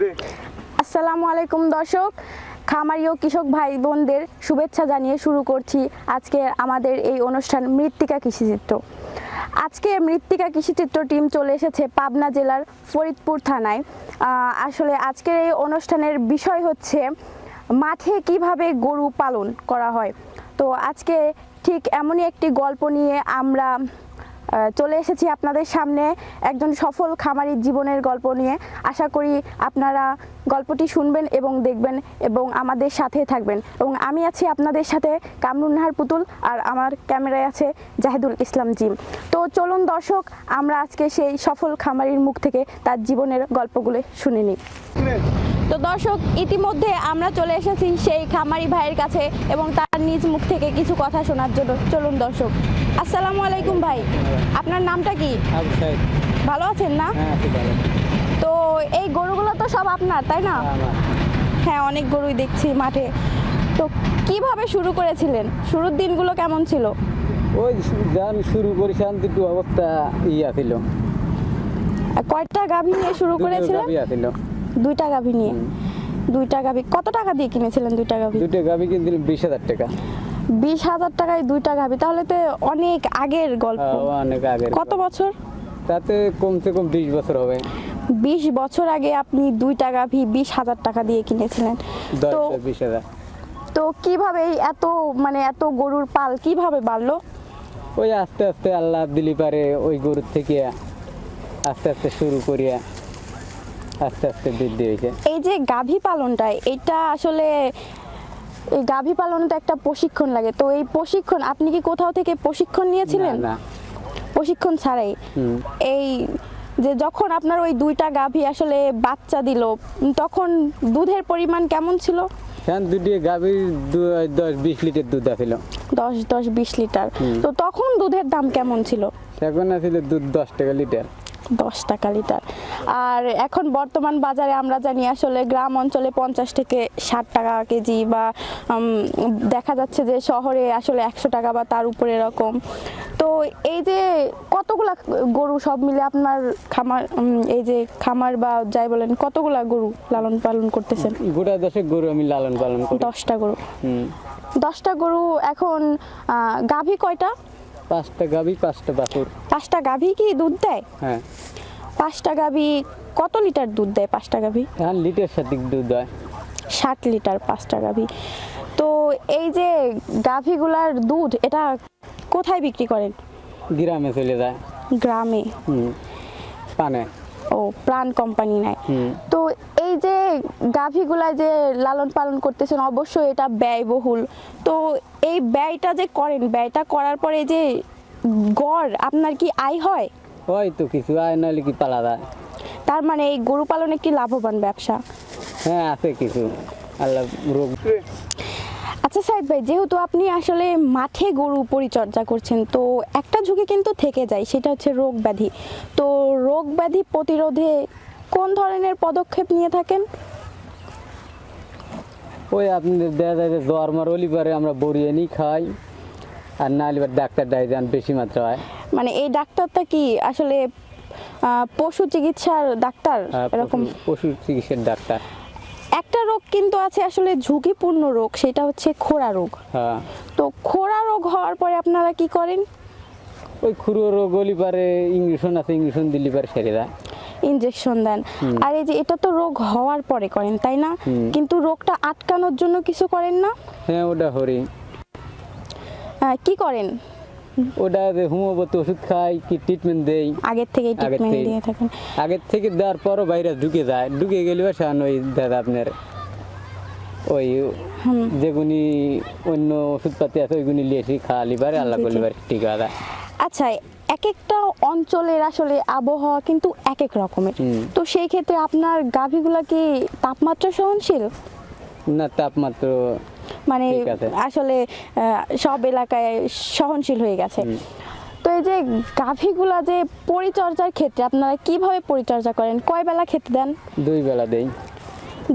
আসসালামু আলাইকুম দর্শক, খামারি ও কৃষক ভাই বোনদের শুভেচ্ছা জানিয়ে শুরু করছি আজকে আমাদের এই অনুষ্ঠান মৃত্তিকা কৃষিচিত্র। আজকে মৃত্তিকা কৃষিচিত্র টিম চলে এসেছে পাবনা জেলার ফরিদপুর থানায়। আসলে আজকের এই অনুষ্ঠানের বিষয় হচ্ছে, মাঠে কীভাবে গরু পালন করা হয়? তো আজকে ঠিক এমনই একটি গল্প নিয়ে আমরা চলে এসেছি আপনাদের সামনে একজন সফল খামারির জীবনের গল্প নিয়ে। আশা করি আপনারা গল্পটি শুনবেন এবং দেখবেন এবং আমাদের সাথে থাকবেন। এবং আমি আছি আপনাদের সাথে কামরুন নাহার পুতুল আর আমার ক্যামেরায় আছে জাহিদুল ইসলাম জিম। তো চলুন দর্শক, আমরা আজকে সেই সফল খামারির মুখ থেকে তার জীবনের গল্পগুলো শুনে নিই। তো দর্শক, ইতিমধ্যে আমরা চলে এসেছি সেই খামারি ভাইয়ের কাছে এবং তার নিজ মুখ থেকে কিছু কথা শোনার জন্য। চলুন দর্শক। আসসালামু আলাইকুম ভাই। আপনার নামটা কি? ভালো আছেন না? হ্যাঁ তো এই গরুগুলো তো সব আপনার তাই না? হ্যাঁ অনেক গরুই দেখছি মাঠে। তো কীভাবে শুরু করেছিলেন? শুরুর দিনগুলো কেমন ছিল? ওই যান শুরু করেছিলাম দুটো অবস্থা ইয়া ছিল। কয়টা গাভী নিয়ে শুরু করেছিলেন? ছিল। দুইটা গাভী নিয়ে। দুইটা গাভী। কত টাকা দিয়ে কিনেছিলেন দুইটা গাভী? দুটো গাবি কিনছিলাম বিশ হাজার টাকা। বিশ হাজার টাকায় দুইটা গাভী তাহলে তো অনেক আগের গল্প। অনেক আগে কত বছর? তাতে কমসে কম বিশ বছর হবে। বিশ বছর আগে আপনি দুইটা গাভী বিশ হাজার টাকা দিয়ে কিনেছিলেন। তো তো কীভাবে এত মানে এত গরুর পাল কীভাবে বাড়লো? ওই আস্তে আস্তে আল্লাহ দিলি পারে ওই গরুর থেকে আস্তে আস্তে শুরু করিয়া আস্তে আস্তে বৃদ্ধি হয়েছে এই যে গাভী পালনটা এটা আসলে এই গাভী পালনটা একটা প্রশিক্ষণ লাগে। তো এই প্রশিক্ষণ আপনি কি কোথাও থেকে প্রশিক্ষণ নিয়েছিলেন? না, প্রশিক্ষণ ছাড়াই? এই যে যখন আপনার ওই দুইটা গাভী আসলে বাচ্চা দিল তখন দুধের পরিমাণ কেমন ছিল? এখন দুটি গাভীর দু- দশ বিশ লিটার দুধ আছিল। দশ দশ বিশ লিটার। তো তখন দুধের দাম কেমন ছিল? এখন আছিল দুধ দশ টাকা লিটার। দশ টাকা লিটার। আর এখন বর্তমান বাজারে আমরা জানি আসলে গ্রাম অঞ্চলে পঞ্চাশ থেকে ষাট টাকা কেজি বা দেখা যাচ্ছে যে শহরে আসলে একশো টাকা বা তার উপরে এরকম। তো এই যে কতগুলা গরু সব মিলে আপনার খামার এই যে খামার বা যাই বলেন কতগুলা গরু লালন পালন করতেছেন? গোটা দশেক গরু আমি লালন পালন করি। দশটা গরু। দশটা গরু এখন গাভী কয়টা? পাঁচটা গাভী পাঁচটা বাছুর। পাঁচটা গাভী কি দুধ দেয়? হ্যাঁ। পাঁচটা গাভী কত লিটার দুধ দেয় পাঁচটা গাভী? এখন লিটার সাথে দুধ দেয়। ষাট লিটার পাঁচটা গাভী। তো এই যে গাভীগুলার দুধ এটা কোথায় বিক্রি করেন গ্রামে চলে যায়। গ্রামে? হুম। পানে। ও প্রাণ কোম্পানি নেয় তো এই যে গাভীগুলা যে লালন পালন করতেছেন অবশ্যই এটা ব্যয়বহুল। তো এই ব্যয়টা যে করেন ব্যয়টা করার পরে যে গড় আপনার কি আয় হয়? ওই তো কিছু আয় নাহলে কি পালা যায়? তার মানে এই গরু পালন একটি লাভবান ব্যবসা? হ্যাঁ আছে কিছু। আল্লাহ রোগ আচ্ছা সাইদ ভাই যেহেতু আপনি আসলে মাঠে গরু পরিচর্যা করছেন তো একটা ঝুঁকি কিন্তু থেকে যায় সেটা হচ্ছে রোগ ব্যাধি। তো রোগ ব্যাধি প্রতিরোধে কোন ধরনের পদক্ষেপ নিয়ে থাকেন? ওই আপনাদের দেখা যায় যে জ্বর মার হলি পারে আমরা বড়িয়ে নিই খাই। আর না হলে এবার ডাক্তার ডাই যান বেশি মাত্রা হয় মানে এই ডাক্তারটা কি আসলে পশু চিকিৎসার ডাক্তার এরকম? পশু- চিকিৎসার ডাক্তার। একটা রোগ কিন্তু আছে আসলে ঝুঁকিপূর্ণ রোগ সেটা হচ্ছে খোরা রোগ। হ্যাঁ। তো খোরা রোগ হওয়ার পরে আপনারা কি করেন? ওই খুরো রোগ হলি পারে ইঞ্জেকশন আছে ইঞ্জেকশন দিলি পারে সেরে যায় ইনজেকশন দেন। আর এই যে এটা তো রোগ হওয়ার পরে করেন তাই না? কিন্তু রোগটা আটকানোর জন্য কিছু করেন না? হ্যাঁ ওটা হরি। আহ, কি করেন? ওটা যে হোমিওপ্যাথি ওষুধ খাই কি ট্রিটমেন্ট দেই। আগের থেকে ট্রিটমেন্ট থেকেই। দিয়ে থাকেন। আগের থেকে দেওয়ার পরও বাইরে ঢুকে যায়। ঢুকে গেলে সান ওই দাদা আপনার ওই যেগুনি অন্য ওষুধপাতি আছে ওইগুনি লিয়ে এসে খাওয়ালি পারে আল্লাহ। করলে পারে ঠিক আছে আচ্ছা এক একটা অঞ্চলের আসলে আবহাওয়া কিন্তু এক এক রকমের তো সেই ক্ষেত্রে আপনার গাভীগুলা কি তাপমাত্রা সহনশীল? না তাপমাত্রা মানে আসলে সব এলাকায় সহনশীল হয়ে গেছে। তো এই যে গাভীগুলা যে পরিচর্যার ক্ষেত্রে আপনারা কীভাবে পরিচর্যা করেন? কয় বেলা খেতে দেন? দুই বেলা দেই।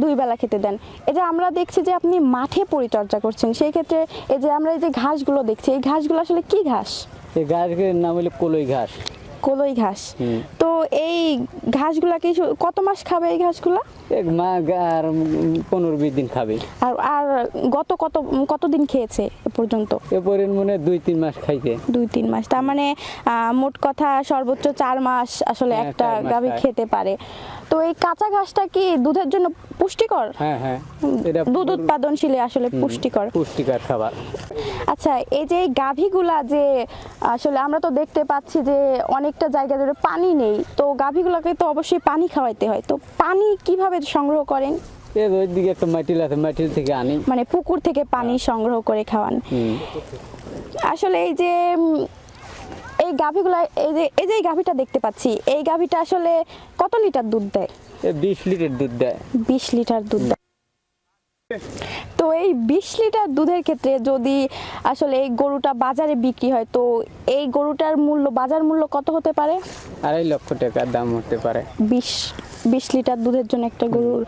দুই বেলা খেতে দেন। এই যে আমরা দেখছি যে আপনি মাঠে পরিচর্যা করছেন সেই ক্ষেত্রে এই যে আমরা এই যে ঘাসগুলো দেখছি এই ঘাসগুলো আসলে কি ঘাস? এই গাছের নাম হলো কলই ঘাস। কলই ঘাস। তো এই ঘাসগুলা কি কত মাস খাবে এই ঘাসগুলা? এক মা আর পনেরো বিশ দিন খাবে। আর আর গত কত কতদিন খেয়েছে এ পর্যন্ত? এরপরে মনে হয় দুই তিন মাস খাইছে। দুই তিন মাস। তার মানে মোট কথা সর্বোচ্চ চার মাস আসলে হ্যাঁ, একটা গাভী খেতে পারে। তো এই কাঁচা ঘাসটা কি দুধের জন্য পুষ্টিকর? হ্যাঁ হ্যাঁ। এটা দুধ উৎপাদনশীলে আসলে পুষ্টিকর। পুষ্টিকর খাবার। আচ্ছা এই যে গাভীগুলা যে আসলে আমরা তো দেখতে পাচ্ছি যে অনেকটা জায়গা ধরে পানি নেই তো গাভীগুলোকে তো অবশ্যই পানি খাওয়াইতে হয়। তো পানি কীভাবে সংগ্রহ করেন? এর ওই দিকে একটা মাটিল আছে মাটিল থেকে আনি। মানে পুকুর থেকে পানি সংগ্রহ করে খাওয়ান। আসলে এই যে এই গাভীগুলা এই যে এই যে গাভীটা দেখতে পাচ্ছি এই গাভীটা আসলে কত লিটার দুধ দেয়? এ বিশ লিটার দুধ দেয়। বিশ লিটার দুধ দেয়। তো এই বিশ লিটার দুধের ক্ষেত্রে যদি আসলে এই গরুটা বাজারে বিক্রি হয় তো এই গরুটার মূল্য বাজার মূল্য কত হতে পারে? আড়াই লক্ষ টাকার দাম হতে পারে। বিশ বিশ লিটার দুধের জন্য একটা গরুর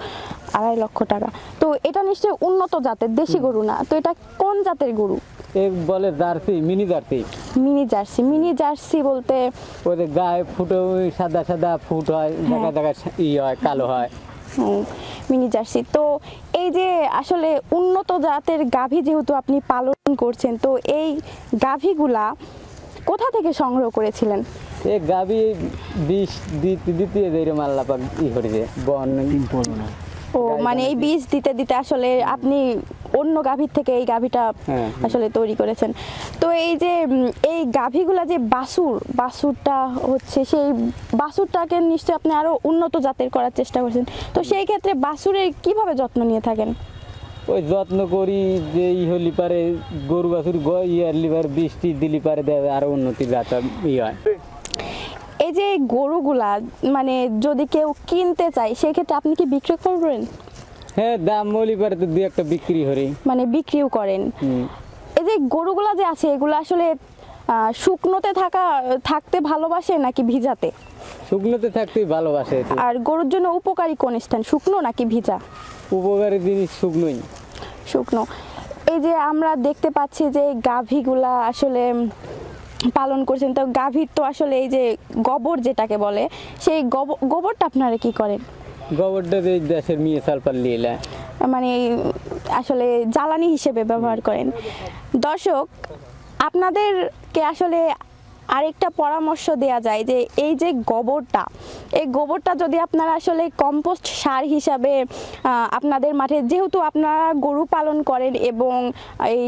আড়াই লক্ষ টাকা। তো এটা নিশ্চয়ই উন্নত জাতের দেশি গরু না। তো এটা কোন জাতের গরু? বলে Jersey mini Jersey? Mini Jersey mini Jersey বলতে ওদের গায়ে ফুটো ওই সাদা সাদা ফুট হয় দেখা দেখা ই হয় কালো হয়। Mini Jersey. তো এই যে আসলে উন্নত জাতের গাভী যেহেতু আপনি পালন করছেন তো এই গাভীগুলা কোথা থেকে সংগ্রহ করেছিলেন? এ গাবি বিষ দিতে দিতে এরকম আল্লাহ ই করেছে বন। ও মানে এই বীজ দিতে দিতে আসলে আপনি অন্য গাভীর থেকে এই গাভীটা হ্যাঁ। আসলে তৈরি করেছেন। তো এই যে এই গাভীগুলা যে বাসুর বাসুরটা হচ্ছে সেই বাসুরটাকে নিশ্চয়ই আপনি আরও উন্নত জাতের করার চেষ্টা করছেন। তো সেই ক্ষেত্রে বাসুরের কীভাবে যত্ন নিয়ে থাকেন? ওই যত্ন করি যে ই হলি পারে গরু বাছুর গ ইয়ার লিভার বৃষ্টি দিলি পারে দেবে আরও উন্নতি যাতা ই হয়। এই যে গরুগুলা মানে যদি কেউ কিনতে চায় সেক্ষেত্রে আপনি কি বিক্রি করবেন হ্যাঁ দাম মলি পারে তো দুই একটা বিক্রি হরি মানে বিক্রিও করেন। এই যে গরুগুলা যে আছে এগুলো আসলে শুকনোতে থাকা থাকতে ভালোবাসে নাকি ভিজাতে? শুকনোতে থাকতেই ভালোবাসে আর গরুর জন্য উপকারী কোন স্থান শুকনো নাকি ভিজা? উপকারী জিনিস শুকনোই। শুকনো। এই যে আমরা দেখতে পাচ্ছি যে গাভীগুলা আসলে পালন করছেন তো গাভীর তো আসলে এই যে গোবর যেটাকে বলে সেই গোব- গোবরটা আপনারা কি করেন? গোবরটা দেশের মেয়ে সালপার লিয়ে মানে আসলে জ্বালানি হিসেবে ব্যবহার করেন। দর্শক আপনাদেরকে আসলে আরেকটা পরামর্শ দেয়া যায় যে এই যে গোবরটা, এই গোবরটা যদি আপনারা আসলে কম্পোস্ট সার হিসাবে আপনাদের মাঠে, যেহেতু আপনারা গরু পালন করেন এবং এই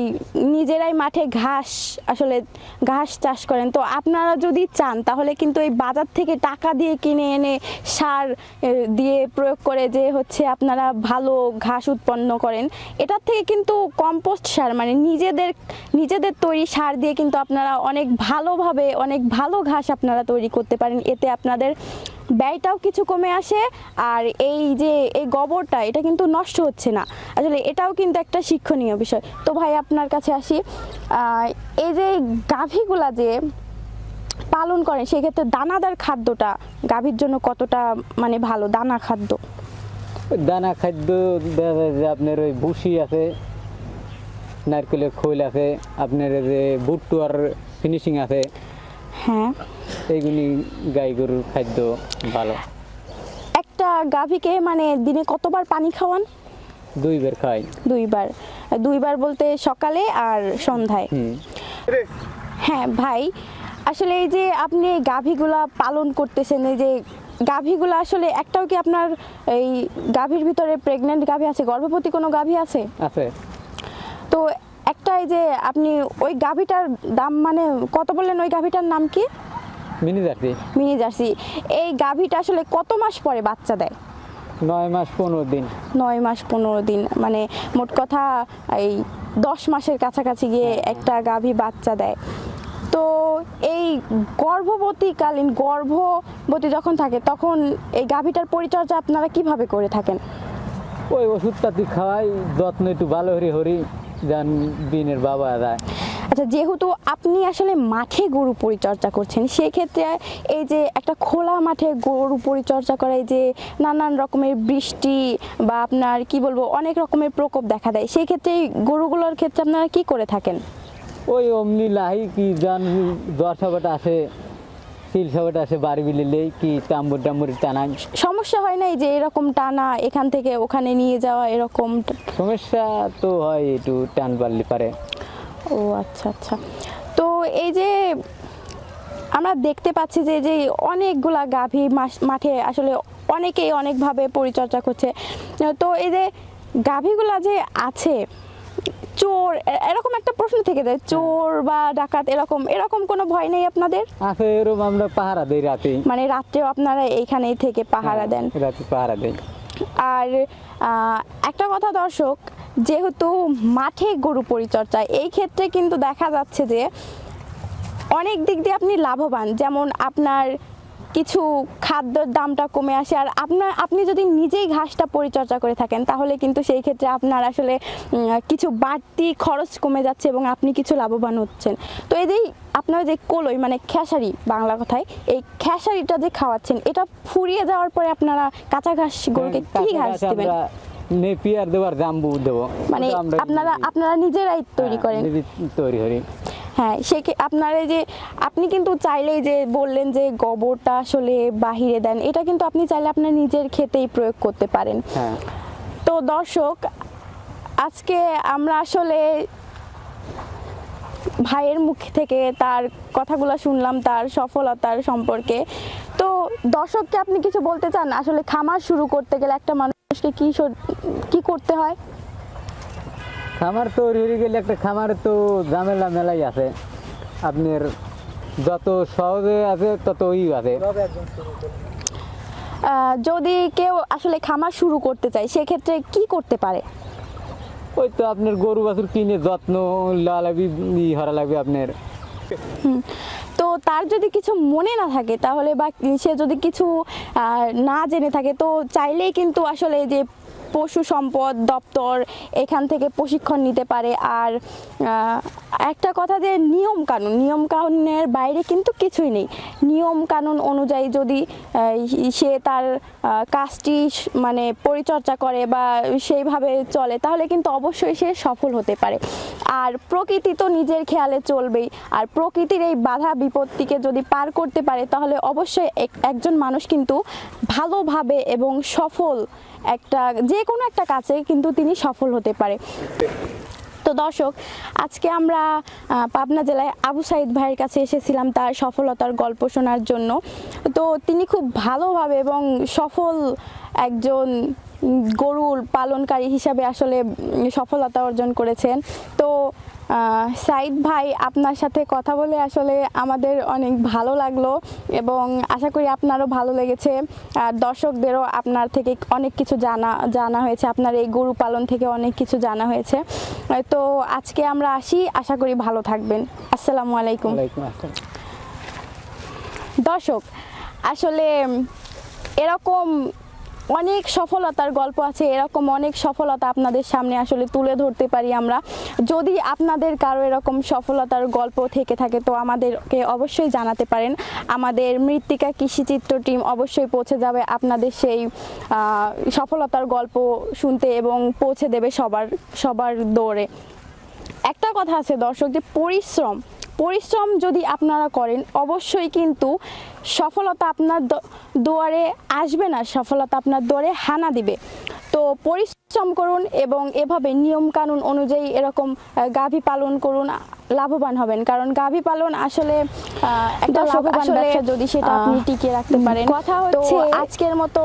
নিজেরাই মাঠে ঘাস, আসলে ঘাস চাষ করেন, তো আপনারা যদি চান তাহলে কিন্তু এই বাজার থেকে টাকা দিয়ে কিনে এনে সার দিয়ে প্রয়োগ করে যে হচ্ছে আপনারা ভালো ঘাস উৎপন্ন করেন, এটার থেকে কিন্তু কম্পোস্ট সার মানে নিজেদের নিজেদের তৈরি সার দিয়ে কিন্তু আপনারা অনেক ভালোভাবে অনেক ভালো ঘাস আপনারা তৈরি করতে পারেন। এতে আপনাদের ব্যয়টাও কিছু কমে আসে আর এই যে, এই গোবরটা, এটা কিন্তু নষ্ট হচ্ছে না। আসলে এটাও কিন্তু একটা শিক্ষণীয় বিষয়। তো ভাই, আপনার কাছে আসি। এই যে গাভীগুলা যে পালন করেন, সেক্ষেত্রে দানাদার খাদ্যটা গাভীর জন্য কতটা মানে ভালো, দানা খাদ্য? দানা খাদ্য যে আপনার ওই ভুসি আছে, নারকেলের খোল আছে, আপনার যে ভুট্টু আর ফিনিশিং আছে। হ্যাঁ। এইগুলি গাই গরুর খাদ্য ভালো। একটা গাভীকে মানে দিনে কতবার পানি খাওয়ান? দুই বের খাই। দুইবার। দুইবার বলতে সকালে আর সন্ধ্যায়। হ্যাঁ ভাই আসলে এই যে আপনি গাভীগুলা পালন করতেছেন এই যে গাভীগুলা আসলে একটাও কি আপনার এই গাভীর ভিতরে প্রেগনেন্ট গাভী আছে? গর্ভবতী কোনো গাভী আছে? আছে। তো একটা এই যে আপনি ওই গাভীটার দাম মানে কত বললেন ওই গাভীটার নাম কি? Mini Jersey. Mini Jersey. এই গাভীটা আসলে কত মাস পরে বাচ্চা দেয়? নয় মাস পনেরো দিন। নয় মাস পনেরো দিন। মানে মোট কথা এই দশ মাসের কাছাকাছি গিয়ে একটা গাভী বাচ্চা দেয়। তো এই গর্ভবতীকালীন গর্ভবতী যখন থাকে তখন এই গাভীটার পরিচর্যা আপনারা কীভাবে করে থাকেন? ওই ওষুধপাতি খাওয়াই যত্ন একটু ভালো হরি হরি যান দিনের বাবা যায় আচ্ছা যেহেতু আপনি আসলে মাঠে গরু পরিচর্যা করছেন সেক্ষেত্রে এই যে একটা খোলা মাঠে গরু পরিচর্যা করা এই যে নানান রকমের বৃষ্টি বা আপনার কি বলব অনেক রকমের প্রকোপ দেখা দেয় সেই ক্ষেত্রে এই গরুগুলোর ক্ষেত্রে আপনারা কি করে থাকেন? ওই অমনি লাহি কি যান সাবাটা আসে সিল সবেট আসে বাড়ি বিলিলেই কি তাম্বুর টাম্বুর টানা সমস্যা হয় নাই যে এরকম টানা এখান থেকে ওখানে নিয়ে যাওয়া এরকম? সমস্যা তো হয় একটু টান বাড়লে পারে। ও আচ্ছা আচ্ছা। তো এই যে আমরা দেখতে পাচ্ছি যে যে অনেকগুলা গাভী মাঠে আসলে অনেকেই অনেকভাবে পরিচর্যা করছে। তো এই যে গাভীগুলা যে আছে চোর এরকম একটা প্রশ্ন থেকে যায় চোর বা ডাকাত এরকম এরকম কোনো ভয় নেই আপনাদের? আছে এরকম আমরা পাহারা দিই রাতে। মানে রাত্রেও আপনারা এইখানেই থেকে পাহারা দেন। রাতে পাহারা দেই। আর একটা কথা দর্শক যেহেতু মাঠে গরু পরিচর্যা এই ক্ষেত্রে কিন্তু দেখা যাচ্ছে যে অনেক দিক দিয়ে আপনি লাভবান। যেমন আপনার কিছু খাদ্যের দামটা কমে আসে। আর আপনার আপনি যদি নিজেই ঘাসটা পরিচর্যা করে থাকেন তাহলে কিন্তু সেই ক্ষেত্রে আপনার আসলে কিছু বাড়তি খরচ কমে যাচ্ছে এবং আপনি কিছু লাভবান হচ্ছেন। তো এই যে আপনার যে কলই মানে খেসারি বাংলা কথায় এই খেসারিটা যে খাওয়াচ্ছেন এটা ফুরিয়ে যাওয়ার পরে আপনারা কাঁচা ঘাস গরুকে কি ঘাস দেবেন? নেপিয়ার দেওয়ার জাম্বু দেবো। মানে আপনারা আপনারা নিজেরাই তৈরি হ্যাঁ, করেন। তৈরি করি। হ্যাঁ সে আপনার এই যে আপনি কিন্তু চাইলেই যে বললেন যে গোবরটা আসলে বাহিরে দেন এটা কিন্তু আপনি চাইলে আপনার নিজের খেতেই প্রয়োগ করতে পারেন। হ্যাঁ। তো দর্শক আজকে আমরা আসলে ভাইয়ের মুখ থেকে তার কথাগুলো শুনলাম তার সফলতার সম্পর্কে। তো দর্শককে আপনি কিছু বলতে চান? আসলে খামার শুরু করতে গেলে একটা মানুষকে কি কি করতে হয়? খামার তৈরি হয়ে গেলে একটা খামারে তো ঝামেলা মেলাই আছে। আপনার যত সহজে আছে তত ই আছে। যদি কেউ আসলে খামার শুরু করতে চায় সেক্ষেত্রে কি করতে পারে? ওই তো আপনার গরু বাছুর কিনে যত্ন লওয়া লাগবে ই হরা লাগবে আপনার। তো তার যদি কিছু মনে না থাকে তাহলে বা সে যদি কিছু না জেনে থাকে তো চাইলেই কিন্তু আসলে যে পশু সম্পদ দপ্তর এখান থেকে প্রশিক্ষণ নিতে পারে। আর একটা কথা যে নিয়ম কানুন, নিয়ম কানুনের বাইরে কিন্তু কিছুই নেই। নিয়ম কানুন অনুযায়ী যদি সে তার কাজটি মানে পরিচর্যা করে বা সেইভাবে চলে, তাহলে কিন্তু অবশ্যই সে সফল হতে পারে। আর প্রকৃতি তো নিজের খেয়ালে চলবেই। আর প্রকৃতির এই বাধা বিপত্তিকে যদি পার করতে পারে, তাহলে অবশ্যই এক- একজন মানুষ কিন্তু ভালোভাবে এবং সফল একটা যে কোনো একটা কাজে কিন্তু তিনি সফল হতে পারে। তো দর্শক, আজকে আমরা পাবনা জেলায় আবু সাইদ ভাইয়ের কাছে এসেছিলাম তার সফলতার গল্প শোনার জন্য। তো তিনি খুব ভালোভাবে এবং সফল একজন গরুর পালনকারী হিসাবে আসলে সফলতা অর্জন করেছেন। তো সাইদ ভাই আপনার সাথে কথা বলে আসলে আমাদের অনেক ভালো লাগল এবং আশা করি আপনারও ভালো লেগেছে। আর দর্শকদেরও আপনার থেকে অনেক কিছু জানা জানা হয়েছে। আপনার এই গরু পালন থেকে অনেক কিছু জানা হয়েছে। তো আজকে আমরা আসি। আশা করি ভালো থাকবেন। আসসালামু আলাইকুম। দর্শক আসলে এরকম অনেক সফলতার গল্প আছে, এরকম অনেক সফলতা আপনাদের সামনে আসলে তুলে ধরতে পারি আমরা। যদি আপনাদের কারও এরকম সফলতার গল্প থেকে থাকে তো আমাদেরকে অবশ্যই জানাতে পারেন। আমাদের মৃত্তিকা কৃষিচিত্র টিম অবশ্যই পৌঁছে যাবে আপনাদের সেই সফলতার গল্প শুনতে এবং পৌঁছে দেবে সবার সবার দৌড়ে। একটা কথা আছে দর্শক, যে পরিশ্রম পরিশ্রম যদি আপনারা করেন, অবশ্যই কিন্তু সফলতা আপনার দোয়ারে আসবে না, সফলতা আপনার দোয়ারে হানা দিবে। তো পরিশ্রম করুন এবং এভাবে নিয়ম কানুন অনুযায়ী এরকম গাভী পালন করুন। লাভবান হবেন। কারণ গাভী পালন আসলে একটা লাভবান ব্যবসা যদি সেটা আপনি টিকিয়ে রাখতে পারেন। কথা হচ্ছে আজকের মতো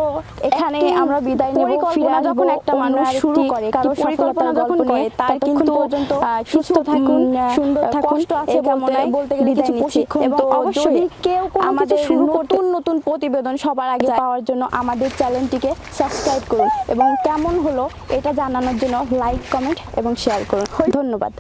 এখানে আমরা বিদায় নেব ফিরে যখন একটা মানুষ শুরু করে, কারও পরিকল্পনা যখন করে তার কিন্তু পর্যন্ত সুস্থ থাকুন, সুন্দর থাকুন, কষ্ট আছে বলতে কামনায় বলতে গেলে কিছু। প্রশিক্ষণ এবং অবশ্যই কেউ কোনো কিছু আমাদের শুরু নতুন নতুন প্রতিবেদন সবার আগে পাওয়ার জন্য আমাদের চ্যানেলটিকে সাবস্ক্রাইব করুন এবং কেমন হলো এটা জানানোর জন্য লাইক কমেন্ট এবং শেয়ার করুন। ধন্যবাদ।